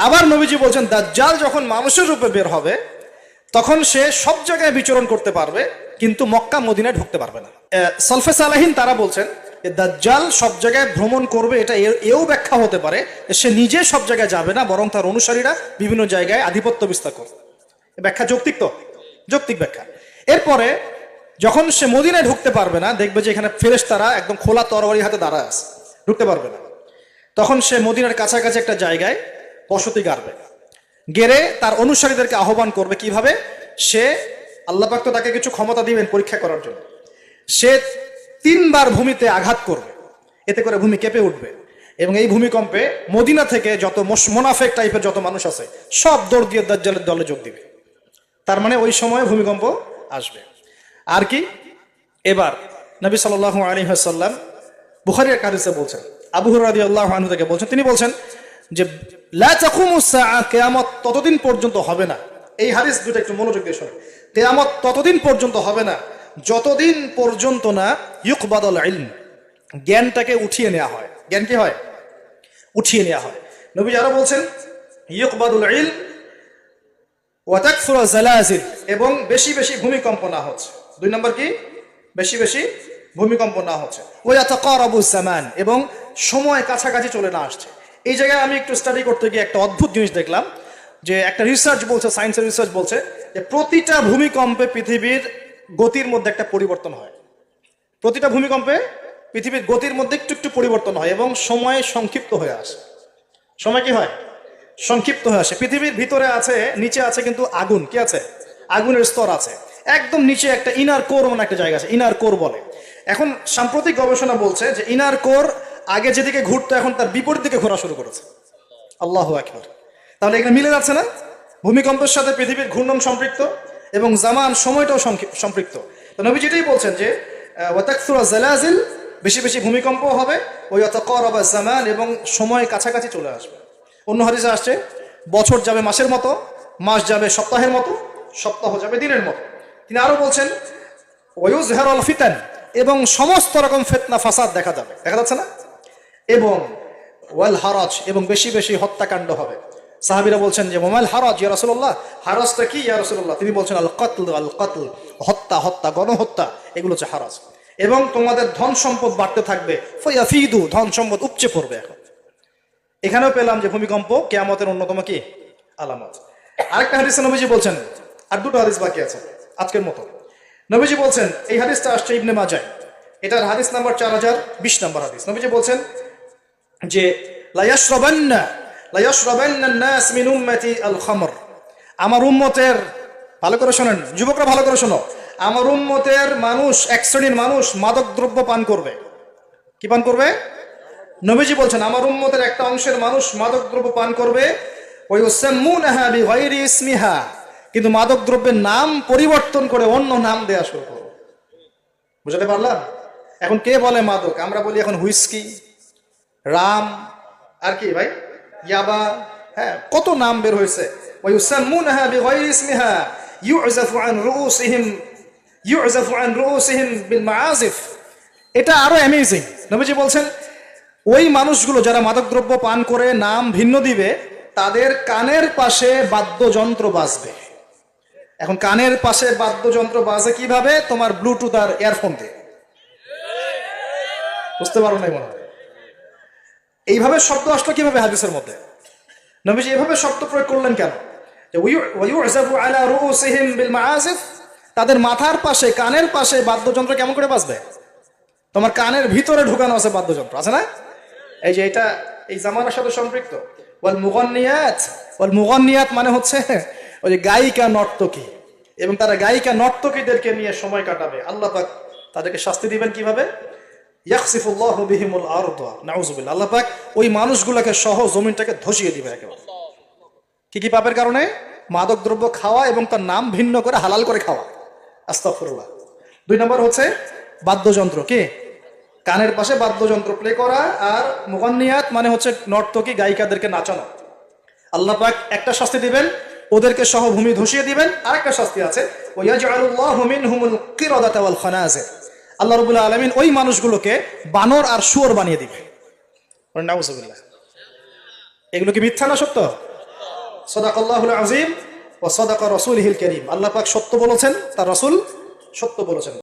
আবার নবীজি বলছেন দাজ্জাল যখন মানুষের রূপে বের হবে তখন সে সব জায়গায় বিচরণ করতে পারবে কিন্তু মক্কা মদিনায় ঢুকতে পারবে না। আহ, সলফে সালাহিন তারা বলছেন দাজ্জাল সব জায়গায় ভ্রমণ করবে এটা এও ব্যাখ্যা হতে পারে সে নিজে সব জায়গায় যাবে না বরং তার অনুসারীরা বিভিন্ন জায়গায় আধিপত্য বিস্তার করবে। ব্যাখ্যা যৌক্তিক তো? যৌক্তিক ব্যাখ্যা। এরপরে যখন সে মদিনায় ঢুকতে পারবে না দেখবে যে এখানে ফেরেস তারা একদম খোলা তরবারি হাতে দাঁড়ায় আছে ঢুকতে পারবে না। তখন সে মদিনার কাছাকাছি একটা জায়গায় বসতি গাড়বে। গেড়ে তার অনুসারীদেরকে আহ্বান করবে কীভাবে? সে আল্লাহ পাক তো তাকে কিছু ক্ষমতা দিবেন পরীক্ষা করার জন্য। সে তিনবার ভূমিতে আঘাত করবে। এতে করে ভূমি কেঁপে উঠবে। এবং এই ভূমিকম্পে মদিনা থেকে যত মোনাফেক টাইপের যত মানুষ আছে, সব দৌড় দিয়ে দাজ্জালের দলে যোগ দিবে। তার মানে ওই সময় ভূমিকম্প আসবে। আর কি? এবার নবী সাল্লাহ আলী হাসাল্লাম বুখারির এক হাদিসে বলছেন, আবু হুরাদি আল্লাহ থেকে বলছেন, তিনি বলছেন যে কিয়ামত ততদিন পর্যন্ত হবে না। এই হাদিস দুটো একটু মনোযোগ দিয়ে শোনেন। কিয়ামত ততদিন পর্যন্ত হবে না, যতদিন পর্যন্ত না ইউকবাদল ইলম জ্ঞানটাকে উঠিয়ে নেওয়া হয়। জ্ঞান কি হয়? উঠিয়ে নেওয়া হয়। নবী আরও বলছেন, ইউকবাদুল ইলম ওয়াতাকফুরা জালাজিল, এবং বেশি বেশি ভূমিকম্প না হচ্ছে। দুই নম্বর কি? বেশি বেশি ভূমিকম্প না হচ্ছে। ওয়াতাকারাবু জামান, এবং সময় কাছাকাছি চলে না আসছে। এই জায়গায় আমি একটু স্টাডি করতে গিয়ে একটা অদ্ভুত জিনিস দেখলাম, যে একটা রিসার্চ বলছে সায়েন্সের রিসার্চ বলছে, যে প্রতিটা ভূমিকম্পে পৃথিবীর গতির মধ্যে একটা পরিবর্তন হয়। প্রতিটা ভূমিকম্পে পৃথিবীর গতির মধ্যে একটু একটু পরিবর্তন হয় এবং সময় সংক্ষিপ্ত হয়ে আসে। সময় কি হয়? সংক্ষিপ্ত হয়ে আসে। পৃথিবীর ভিতরে আছে, নিচে আছে কিন্তু আগুন। কি আছে? আগুনের স্তর আছে। একদম নিচে একটা ইনার কোর মানে একটা জায়গা আছে ইনার কোর বলে। এখন সাম্প্রতিক গবেষণা বলছে যে ইনার কোর আগে যেদিকে ঘুরতো, এখন তার বিপরীত দিকে ঘোরা শুরু করেছে। আল্লাহ একবার তাহলে এখানে মিলে যাচ্ছে না? ভূমিকম্পের সাথে পৃথিবীর ঘূর্ণন সম্পৃক্ত এবং জামান সময়টাও সম্পৃক্ত। তো নবী যেটাই বলছেন যে জালাজিল, বেশি বেশি ভূমিকম্প হবে ওই অতকরবা জামান এবং সময় কাছাকাছি চলে আসবে। অন্য হাদিসে আসছে, বছর যাবে মাসের মতো, মাস যাবে সপ্তাহের মতো, সপ্তাহ যাবে দিনের মতো। তিনি আরও বলছেন ওয়ুজ হেরল ফিতান এবং সমস্ত রকম ফেতনা, ফাসাদ দেখা যাবে। দেখা যাচ্ছে না? এবং ওয়াল হারাজ, এবং বেশি বেশি হত্যাকাণ্ড হবে। সাহাবিরা বলছেন যে মোমাইল হারাজ, ইয়া রাসূলুল্লাহ? হারাজটা কি, ইয়া রাসূলুল্লাহ? তিনি বলছেন, আল কতল আল কতল, হত্যা হত্যা, গণহত্যা, এগুলো হচ্ছে হারাজ। এবং তোমাদের ধন সম্পদ বাড়তে থাকবে। ফিদু ধন সম্পদ উপচে পড়বে এখন। এখানেও পেলাম যে, ভূমিকম্প কেয়ামতের অন্যতম কি? আলামত। আরেকটা হাদিসে নবীজি বলছেন, আর দুটো হাদিস বাকি আছে, আজকের মতো। নবীজি বলছেন, এই হাদিসটা আসছে ইবনে মাজায়। এটার হাদিস নাম্বার চার হাজার বিশ নম্বর হাদিস। নবীজি বলছেন যে আমার উম্মতের, ভালো করে শোনেন, যুবকরা ভালো করে শোনো। আমার উম্মতের মানুষ, এক শ্রেণির মানুষ মাদক দ্রব্য পান করবে। কি পান করবে? নবীজি বলছেন, আমার উম্মতের একটা অংশের মানুষ মাদক দ্রব্য পান করবে। ওই ইসমিহা। কিন্তু মাদক দ্রব্যের নাম পরিবর্তন করে অন্য নাম দেয়া শুরু করবে বুঝতে পারলাম? এখন কে বলে মাদক? আমরা বলি এখন হুইস্কি। রাম, আর কি ভাই? ইয়াবা হ্যাঁ কত নাম বের হয়েছে? বিগাইরি ইসমিহা ইউজাফু আন রুউসিহিম ইউজাফু আন রুউসিহিম বিল মাআজিফ এটা আরও অ্যামেজিং নবীজি বলছেন, ওই মানুষগুলো যারা মাদকদ্রব্য পান করে, নাম ভিন্ন দিবে, তাদের কানের পাশে বাদ্যযন্ত্র বাজবে। এখন কানের পাশে বাদ্যযন্ত্র বাজে কীভাবে? তোমার ব্লুটুথ আর ইয়ারফোন দিয়ে। বুঝতে পারো নাই মনে হয়? এইভাবে শব্দ আসলো কীভাবে হাদিসের মধ্যে? নবীজি এভাবে শব্দ প্রয়োগ করলেন কেন? তাদের মাথার পাশে, কানের পাশে বাদ্যযন্ত্র কেমন করে বাজবে? তোমার কানের ভিতরে ঢুকানো আছে বাদ্যযন্ত্র, আছে না? এই যে এটা, এই জামানার সাথে সম্পৃক্ত। ওয়াল মুগন্নিয়াত ওয়াল মুগন্নিয়াত মানে হচ্ছে ওই যে গায়িকা নর্তকী। এবং তারা গায়িকা নর্তকীদেরকে নিয়ে সময় কাটাবে। আল্লাহ পাক তাদেরকে শাস্তি দিবেন কীভাবে? ওই সহ জমিনটাকে ধসিয়ে দিবে কি কি পাপের কারণে? খাওয়া এবং তার নাম ভিন্ন করে হালাল করে খাওয়া। দুই নম্বর হচ্ছে বাদ্যযন্ত্র, কি? কানের পাশে বাদ্যযন্ত্র প্লে করা আর মুগান্নিয়াত মানে হচ্ছে নর্তকী গায়িকাদেরকে নাচানো। আল্লাহ পাক একটা শাস্তি দিবেন, ওদেরকে সহ ভূমি ধসিয়ে দিবেন। আরেকটা শাস্তি আছে, ওয়াজআলুল্লাহু মিনহুমুল আল্লাহ রাব্বুল আলমিন ওই মানুষগুলোকে বানর আর শুয়োর বানিয়ে দিবে। নাউজুবিল্লাহ। এগুলো কি মিথ্যা না সত্য? সদাক আল্লাহ আজিম ও সদাক রসুল হিল করিম। আল্লাহ পাক সত্য বলেছেন তার রসুল সত্য বলেছেন।